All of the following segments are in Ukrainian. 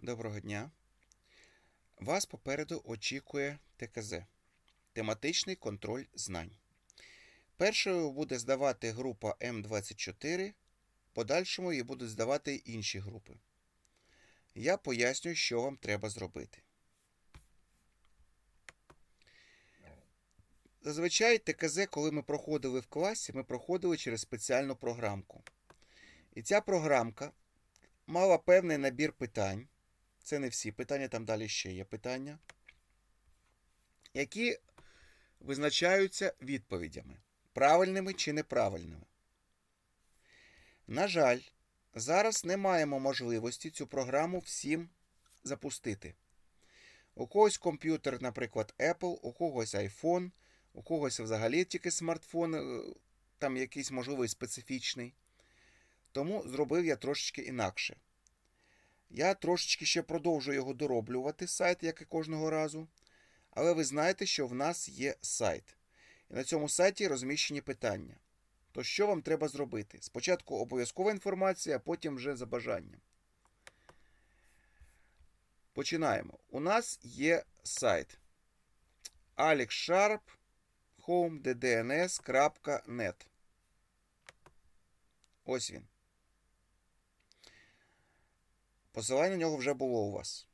Доброго дня. Вас попереду очікує ТКЗ тематичний контроль знань. Першою буде здавати група М24, подальшому її будуть здавати інші групи. Я поясню, що вам треба зробити. Зазвичай ТКЗ, коли ми проходили в класі, ми проходили через спеціальну програмку. І ця програмка мала певний набір питань. Це не всі питання, там далі ще є питання, які визначаються відповідями, правильними чи неправильними. На жаль, зараз не маємо можливості цю програму всім запустити. У когось комп'ютер, наприклад, Apple, у когось iPhone, у когось взагалі тільки смартфон, е, там якийсь можливий специфічний. Тому зробив я трошечки інакше. Я трошечки ще продовжу його дороблювати, сайт, як і кожного разу. Але ви знаєте, що в нас є сайт. І на цьому сайті розміщені питання. То що вам треба зробити? Спочатку обов'язкова інформація, а потім вже за бажанням. Починаємо. У нас є сайт alexsharp.home.ddns.net. Ось він. Посилання на нього вже було у вас.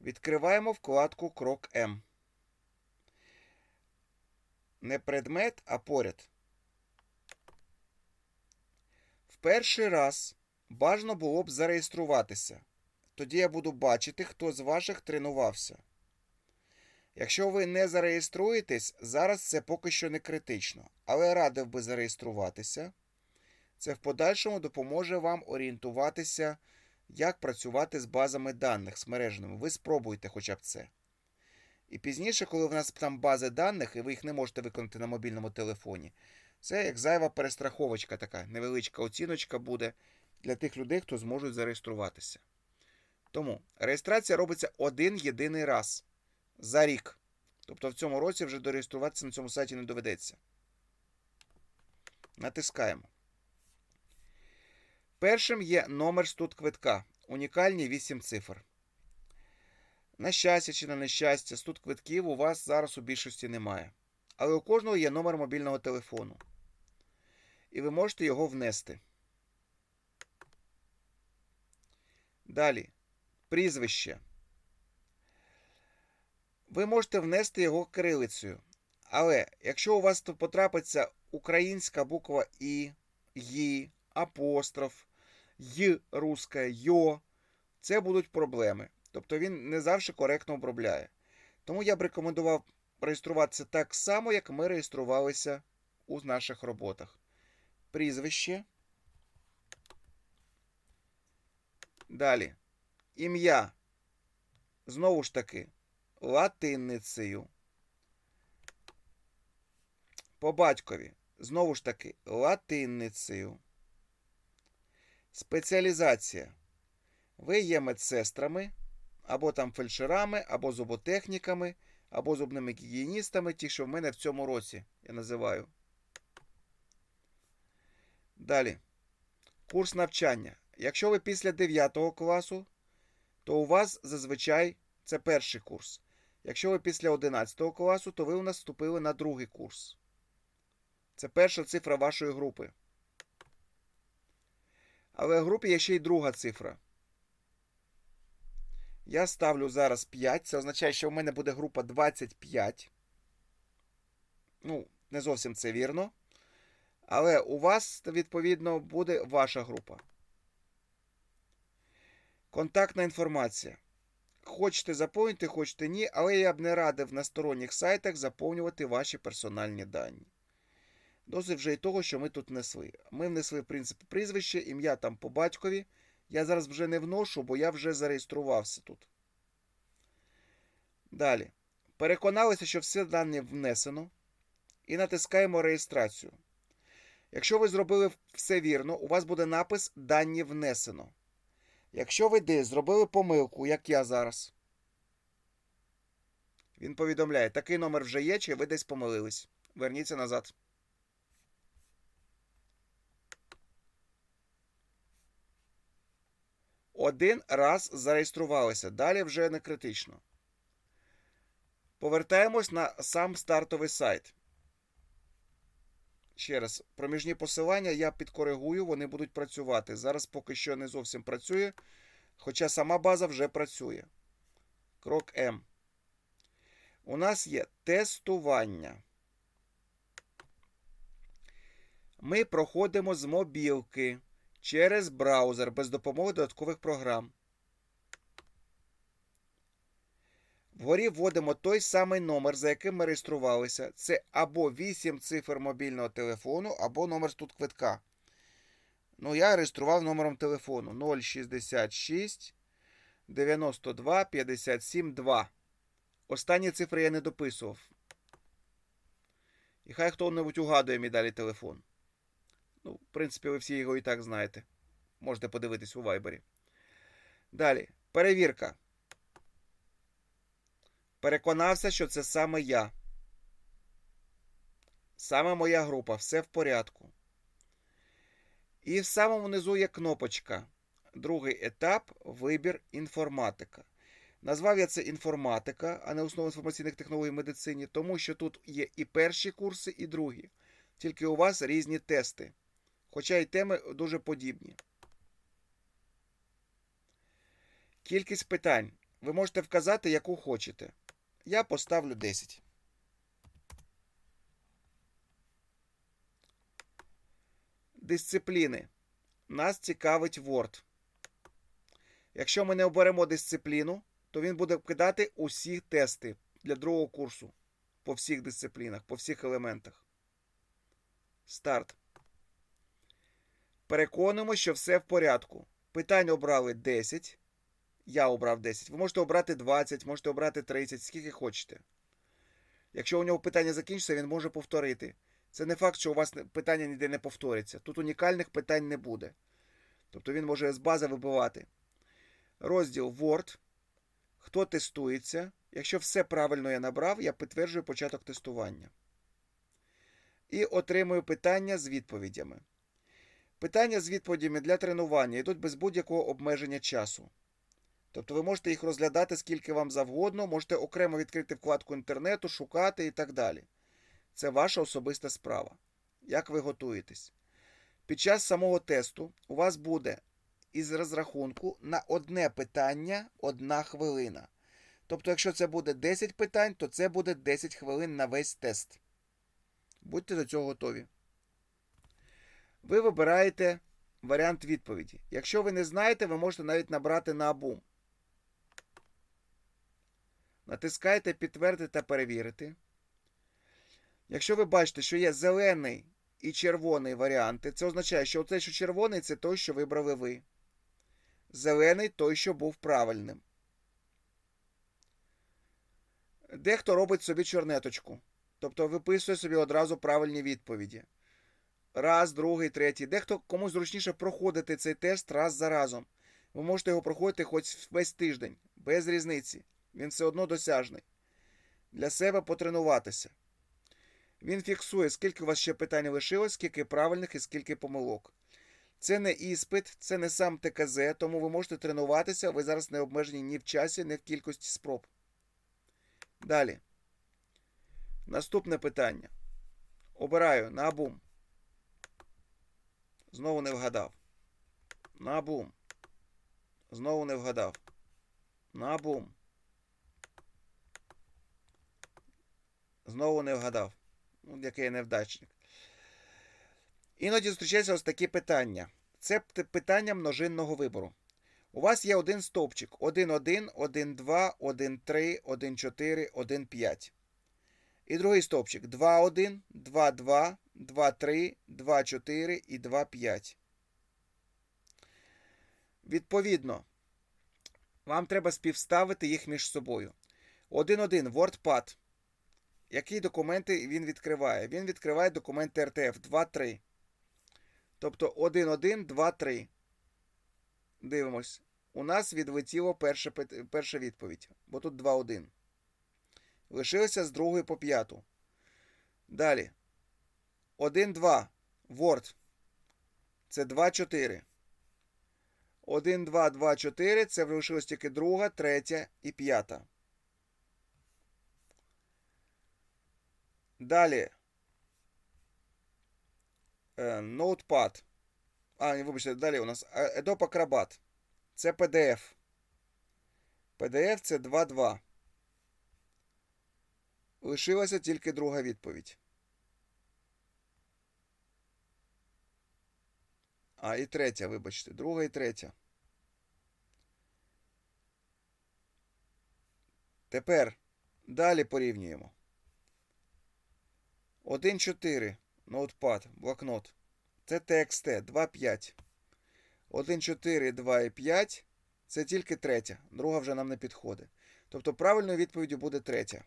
Відкриваємо вкладку Крок М. Не предмет, а поряд. В перший раз бажано було б зареєструватися. Тоді я буду бачити, хто з ваших тренувався. Якщо ви не зареєструєтесь, зараз це поки що не критично, але радив би зареєструватися. Це в подальшому допоможе вам орієнтуватися як працювати з базами даних з мережними. Ви спробуйте хоча б це. І пізніше, коли в нас там бази даних, і ви їх не можете виконати на мобільному телефоні, це як зайва перестраховочка така, невеличка оціночка буде для тих людей, хто зможуть зареєструватися. Тому реєстрація робиться один єдиний раз за рік. Тобто в цьому році вже дореєструватися на цьому сайті не доведеться. Натискаємо. Першим є номер студквитка. Унікальні 8 цифр. На щастя чи на нещастя, студквитків у вас зараз у більшості немає. Але у кожного є номер мобільного телефону. І ви можете його внести. Далі. Прізвище. Ви можете внести його кирилицею. Але якщо у вас потрапиться українська буква І, Ї, апостроф, Й руське, Йо, це будуть проблеми. Тобто він не завжди коректно обробляє. Тому я б рекомендував реєструватися так само, як ми реєструвалися у наших роботах. Прізвище. Далі. Ім'я. Знову ж таки, латинницею. По батькові. Знову ж таки, латинницею. Спеціалізація. Ви є медсестрами, або там фельдшерами, або зуботехніками, або зубними гігієністами, ті, що в мене в цьому році я називаю. Далі. Курс навчання. Якщо ви після 9 класу, то у вас зазвичай це перший курс. Якщо ви після 11 класу, то ви у нас вступили на другий курс. Це перша цифра вашої групи. Але в групі є ще й друга цифра. Я ставлю зараз 5. Це означає, що в мене буде група 25. Ну, не зовсім це вірно. Але у вас, відповідно, буде ваша група. Контактна інформація. Хочете заповнити, хочете ні, але я б не радив на сторонніх сайтах заповнювати ваші персональні дані. Досить вже і того, що ми тут внесли. Ми внесли, в принципі, прізвище, ім'я там по батькові. Я зараз вже не вношу, бо я вже зареєструвався тут. Далі. Переконалися, що все дані внесено. І натискаємо реєстрацію. Якщо ви зробили все вірно, у вас буде напис Дані внесено. Якщо ви десь зробили помилку, як я зараз, він повідомляє, такий номер вже є, чи ви десь помилились. Верніться назад. Один раз зареєструвалися. Далі вже не критично. Повертаємось на сам стартовий сайт. Ще раз, проміжні посилання я підкоригую, вони будуть працювати. Зараз поки що не зовсім працює, хоча сама база вже працює. Крок М. У нас є тестування. Ми проходимо з мобілки через браузер без допомоги додаткових програм. Вгорі вводимо той самий номер, за яким ми реєструвалися. Це або 8 цифр мобільного телефону, або номер тут квитка. Ну, я реєстрував номером телефону 066 92 57 2. Останні цифри я не дописував. І хай хто-небудь угадує мій далі телефон. Принципі, ви всі його і так знаєте. Можете подивитись у вайбері. Далі. Перевірка. Переконався, що це саме я. Саме моя група. Все в порядку. І в самому низу є кнопочка. Другий етап вибір інформатика. Назвав я це інформатика, а не основа інформаційних технологій в медицині, тому що тут є і перші курси, і другі. Тільки у вас різні тести. Хоча й теми дуже подібні. Кількість питань. Ви можете вказати, яку хочете. Я поставлю 10. Дисципліни. Нас цікавить Word. Якщо ми не оберемо дисципліну, то він буде кидати усі тести для другого курсу по всіх дисциплінах, по всіх елементах. Старт. Переконуємо, що все в порядку. Питань обрали 10. Я обрав 10. Ви можете обрати 20, можете обрати 30, скільки хочете. Якщо у нього питання закінчиться, він може повторити. Це не факт, що у вас питання ніде не повториться. Тут унікальних питань не буде. Тобто він може з бази вибивати. Розділ Word. Хто тестується? Якщо все правильно я набрав, я підтверджую початок тестування. І отримую питання з відповідями. Питання з відповідями для тренування йдуть без будь-якого обмеження часу. Тобто ви можете їх розглядати скільки вам завгодно, можете окремо відкрити вкладку інтернету, шукати і так далі. Це ваша особиста справа. Як ви готуєтесь? Під час самого тесту у вас буде із розрахунку на одне питання одна хвилина. Тобто, якщо це буде 10 питань, то це буде 10 хвилин на весь тест. Будьте до цього готові. Ви вибираєте варіант відповіді. Якщо ви не знаєте, ви можете навіть набрати на абум. Натискаєте підтвердити та перевірити. Якщо ви бачите, що є зелений і червоний варіанти, це означає, що оце, що червоний, це той, що вибрали ви. Зелений той, що був правильним. Дехто робить собі чорнеточку. Тобто виписує собі одразу правильні відповіді. Раз, другий, третій. Дехто комусь зручніше проходити цей тест раз за разом. Ви можете його проходити хоч весь тиждень, без різниці. Він все одно досяжний. Для себе потренуватися. Він фіксує, скільки у вас ще питань лишилось, скільки правильних і скільки помилок. Це не іспит, це не сам ТКЗ, тому ви можете тренуватися, ви зараз не обмежені ні в часі, ні в кількості спроб. Далі. Наступне питання. Обираю на бум. Знову не вгадав. На бум. Знову не вгадав. На бум. Знову не вгадав. Ну, який я невдачник. Іноді зустрічаються ось такі питання. Це питання множинного вибору. У вас є один стовпчик 1,1, 1,2, 1,3, 1,4, 1,5. І другий стовпчик 2,1, 2,2, 2,3, 2,4 і 2,5. Відповідно, вам треба співставити їх між собою. 1,1 WordPad. Які документи він відкриває? Він відкриває документи RTF 2.3. Тобто 1.1, 2.3. Дивимось. У нас відлетіло перша, перша відповідь, бо тут 2.1. Лишилося з другої по п'яту. Далі. 1.2. Word. Це 2.4. 1, 2, 2, 4. Це залишилось тільки друга, третя і п'ята. Далі. Е, Notepad. А, вибачте, далі у нас е, Adobe Acrobat. Це PDF. PDF це 2.2. Лишилася тільки друга відповідь. А, і третя, вибачте. Друга і третя. Тепер далі порівнюємо. 1.4. Ноутпад, блокнот. Це TXT 2.5. 1.4, 2.5. Це тільки третя. Друга вже нам не підходить. Тобто правильною відповіддю буде третя.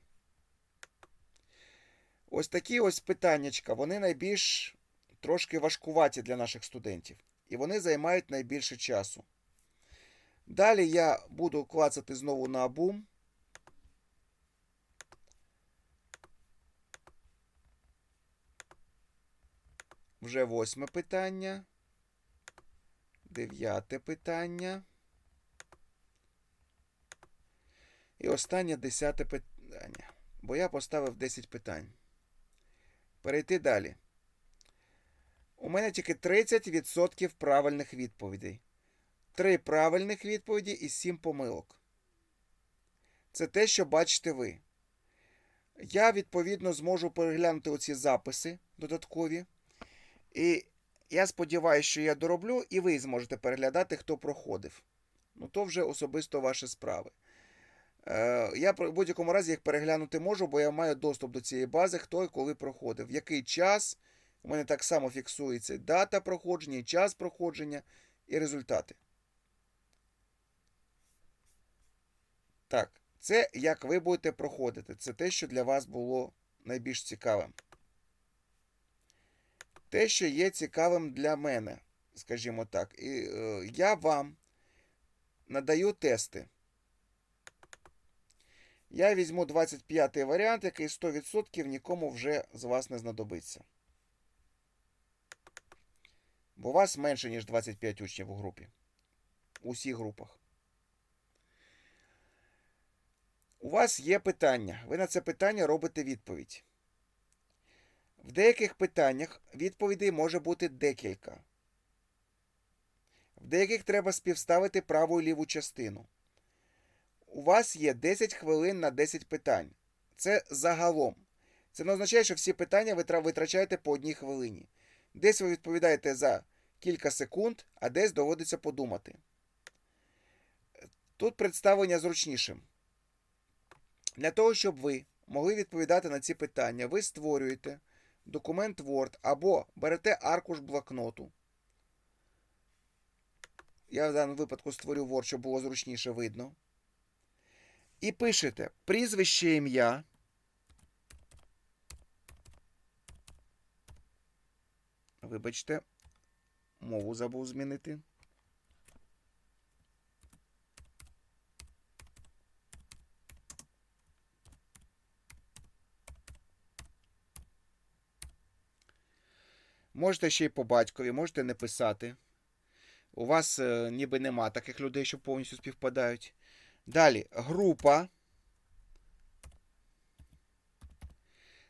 Ось такі ось питаннячка, вони найбільш трошки важкуваті для наших студентів. І вони займають найбільше часу. Далі я буду клацати знову на бум. Вже восьме питання. Дев'яте питання. І останнє десяте питання. Бо я поставив 10 питань. Перейти далі. У мене тільки 30% правильних відповідей. 3 правильних відповіді і 7 помилок. Це те, що бачите ви. Я, відповідно, зможу переглянути оці записи додаткові. І я сподіваюся, що я дороблю, і ви зможете переглядати, хто проходив. Ну, то вже особисто ваші справи. Е, Я в будь-якому разі їх переглянути можу, бо я маю доступ до цієї бази, хто і коли проходив. В який час у мене так само фіксується дата проходження, час проходження, і результати. Так, це як ви будете проходити. Це те, що для вас було найбільш цікавим. Те, що є цікавим для мене, скажімо так. І е, я вам надаю тести. Я візьму 25-й варіант, який 100% нікому вже з вас не знадобиться. Бо вас менше, ніж 25 учнів у групі. У всіх групах. У вас є питання. Ви на це питання робите відповідь. В деяких питаннях відповідей може бути декілька. В деяких треба співставити праву і ліву частину. У вас є 10 хвилин на 10 питань. Це загалом. Це не означає, що всі питання ви витрачаєте по одній хвилині. Десь ви відповідаєте за кілька секунд, а десь доводиться подумати. Тут представлення зручнішим. Для того, щоб ви могли відповідати на ці питання, ви створюєте документ Word або берете аркуш блокноту. Я в даному випадку створю Word, щоб було зручніше видно. І пишете прізвище ім'я. Вибачте, мову забув змінити. Можете ще й по батькові, можете не писати. У вас е, ніби нема таких людей, що повністю співпадають. Далі, група.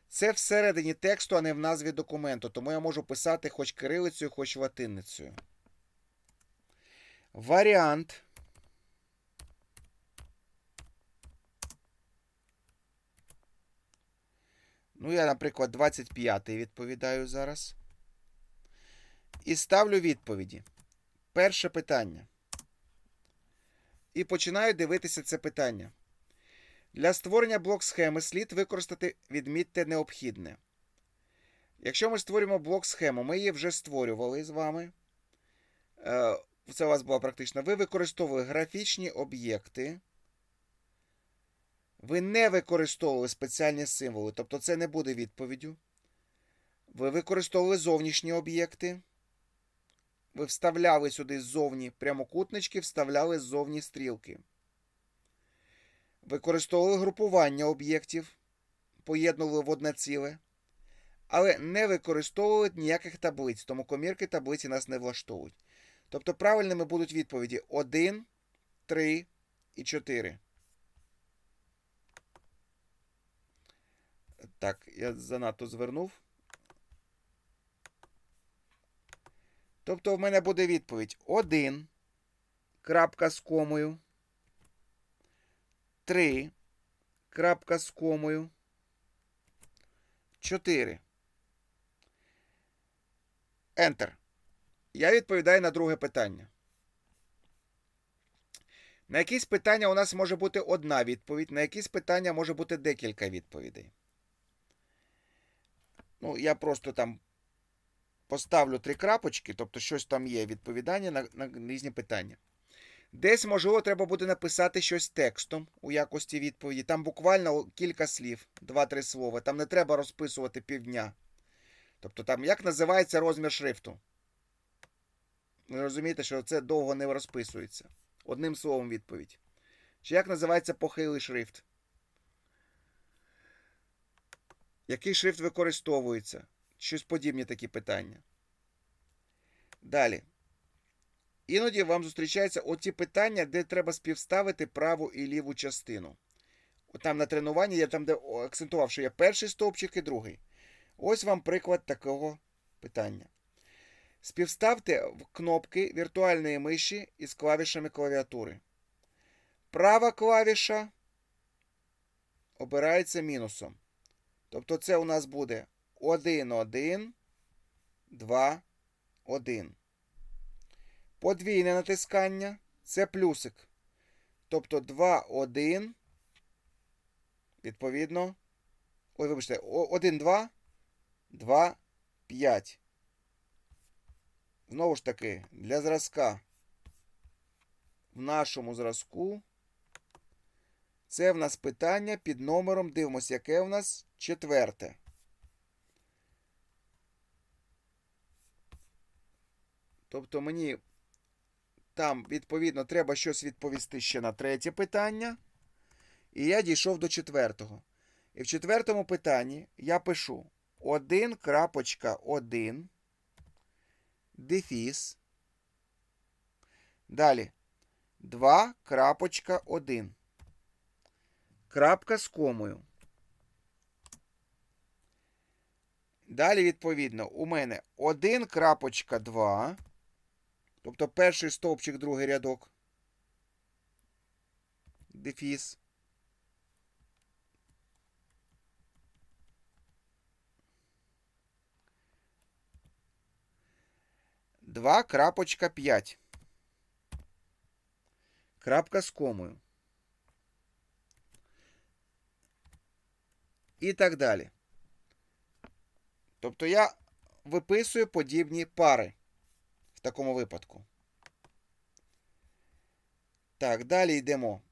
Це всередині тексту, а не в назві документу, тому я можу писати хоч кирилицею, хоч латиницею. Варіант. Ну, я, наприклад, 25-й відповідаю зараз. І ставлю відповіді. Перше питання. І починаю дивитися це питання. Для створення блок схеми слід використати відмітте необхідне. Якщо ми створюємо блок схему, ми її вже створювали з вами. Е, це у вас було практично. Ви використовували графічні об'єкти. Ви не використовували спеціальні символи, тобто це не буде відповіддю. Ви використовували зовнішні об'єкти. Ви вставляли сюди ззовні прямокутнички, вставляли ззовні стрілки. Використовували групування об'єктів, поєднували в одне ціле, але не використовували ніяких таблиць, тому комірки таблиці нас не влаштовують. Тобто правильними будуть відповіді 1, 3 і 4. Так, я занадто звернув. Тобто в мене буде відповідь 1, крапка з комою, 3, крапка з комою, 4. Enter. Я відповідаю на друге питання. На якісь питання у нас може бути одна відповідь, на якісь питання може бути декілька відповідей. Ну, я просто там поставлю три крапочки, тобто щось там є відповідання на, на різні питання. Десь, можливо, треба буде написати щось текстом у якості відповіді. Там буквально кілька слів, два-три слова. Там не треба розписувати півдня. Тобто, там як називається розмір шрифту? Ви розумієте, що це довго не розписується. Одним словом відповідь. Чи як називається похилий шрифт? Який шрифт використовується? Щось подібні такі питання. Далі. Іноді вам зустрічаються оті питання, де треба співставити праву і ліву частину. Там на тренуванні я там, де акцентував, що є перший стовпчик і другий. Ось вам приклад такого питання. Співставте кнопки віртуальної миші із клавішами клавіатури. Права клавіша обирається мінусом. Тобто це у нас буде 1, 1, 2, 1. Подвійне натискання це плюсик. Тобто 2, 1. Відповідно. Ой, вибачте, 1, 2, 2, 5. Знову ж таки, для зразка. В нашому зразку. Це в нас питання під номером. Дивимося, яке в нас четверте. Тобто мені там, відповідно, треба щось відповісти ще на третє питання. І я дійшов до четвертого. І в четвертому питанні я пишу 1.1 дефіс. Далі 2.1. Крапка з комою. Далі, відповідно, у мене 1.2. Тобто перший стовпчик, другий рядок. Дефіс. Два крапочка п'ять. Крапка з комою. І так далі. Тобто я виписую подібні пари в такому випадку. Так, далі йдемо.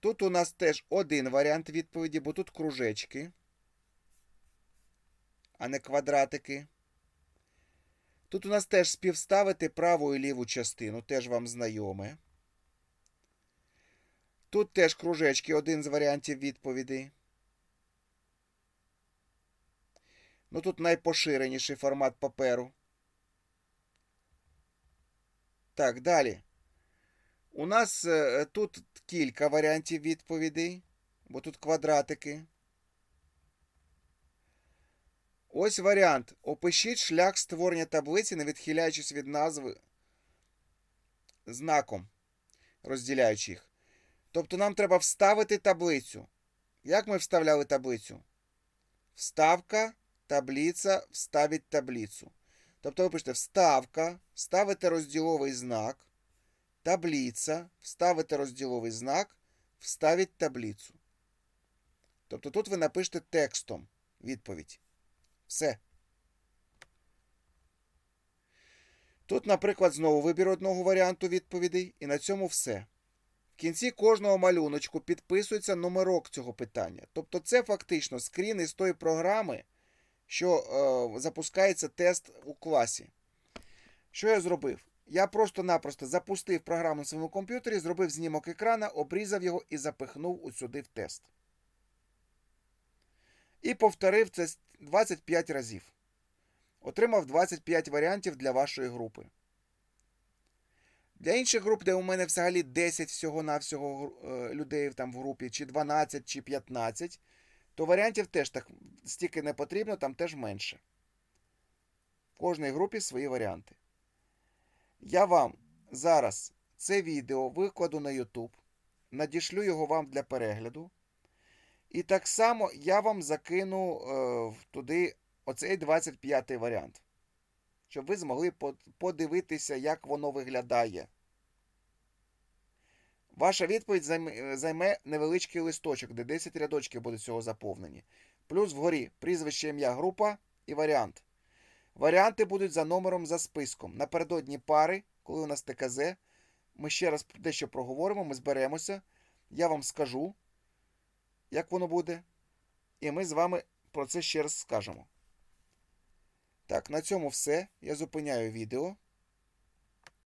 Тут у нас теж один варіант відповіді, бо тут кружечки, а не квадратики. Тут у нас теж співставити праву і ліву частину, теж вам знайоме. Тут теж кружечки, один з варіантів відповідей. Ну, тут найпоширеніший формат паперу. Так, далі. У нас е, тут кілька варіантів відповідей, бо тут квадратики. Ось варіант. Опишіть шлях створення таблиці, не відхиляючись від назви знаком, розділяючи їх. Тобто нам треба вставити таблицю. Як ми вставляли таблицю? Вставка, таблиця, вставить таблицю. Тобто ви пишете вставка, ставите розділовий знак, таблиця, вставите розділовий знак, вставить таблицю. Тобто тут ви напишете текстом відповідь. Все. Тут, наприклад, знову вибір одного варіанту відповідей, і на цьому все. В кінці кожного малюночку підписується номерок цього питання. Тобто, це фактично скрін із тої програми, що е, запускається тест у класі. Що я зробив? Я просто-напросто запустив програму на своєму комп'ютері, зробив знімок екрана, обрізав його і запихнув сюди в тест. І повторив це 25 разів. отримав 25 варіантів для вашої групи. Для інших груп, де у мене взагалі 10 всього-навсього е, людей там в групі, чи 12, чи 15, то варіантів теж так стільки не потрібно, там теж менше. В кожній групі свої варіанти. Я вам зараз це відео викладу на YouTube, надішлю його вам для перегляду. І так само я вам закину е, туди оцей 25 й варіант. Щоб ви змогли подивитися, як воно виглядає. Ваша відповідь займе, займе невеличкий листочок, де 10 рядочків будуть цього заповнені. Плюс вгорі прізвище, ім'я, група і варіант. Варіанти будуть за номером за списком. Напередодні пари, коли у нас ТКЗ, ми ще раз дещо проговоримо, ми зберемося. Я вам скажу, як воно буде. І ми з вами про це ще раз скажемо. Так, на цьому все. Я зупиняю відео.